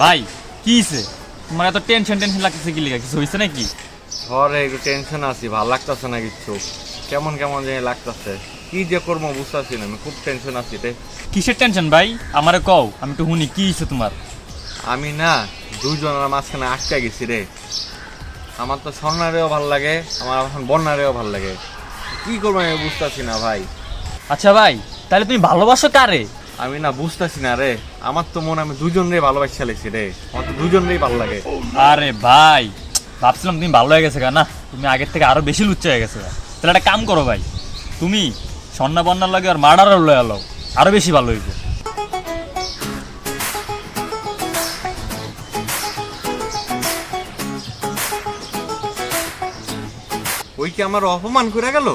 ভাই কি হইছে? তোমার এত টেনশন টেনশন লাগতেছে কি লিগা? কিছু হইছে নাকি? ঘরে একটু টেনশন আছি ভালো লাগতেছে না কিছু? কেমন কেমন জানি লাগতেছে। কি যে করব বুঝতেছি না আমি খুব টেনশন আছি রে। কিসের টেনশন ভাই? আমারে কও আমি তো শুনি কি হইছে তোমার? আমি না দুইজনের মাঝখানে আটকে গেছি রে। আমার তো স্বর্ণারেও ভালো লাগে আমার এখন বন্যারেও ভালো লাগে। কি করব আমি বুঝতেছি না ভাই। আচ্ছা ভাই তাহলে তুমি ভালোবাসো কারে? আমি না বুঝতেছি না রে। আমার তো মনে আমি দুজনরে ভালোবাসি চালিয়েছি রে। আমার তো দুজনরেই ভালো লাগে। আরে ভাই ভাবছিলাম তুমি ভালো হয়ে গেছে না? তুমি আগের থেকে আরও বেশি লুচ্চা হয়ে গেছে। তাহলে একটা কাম করো ভাই তুমি সন্না বন্যার লাগে আর মার্ডারও লয়ে আলো আরও বেশি ভালো হইব। ওই কি আমার অপমান করে গেল?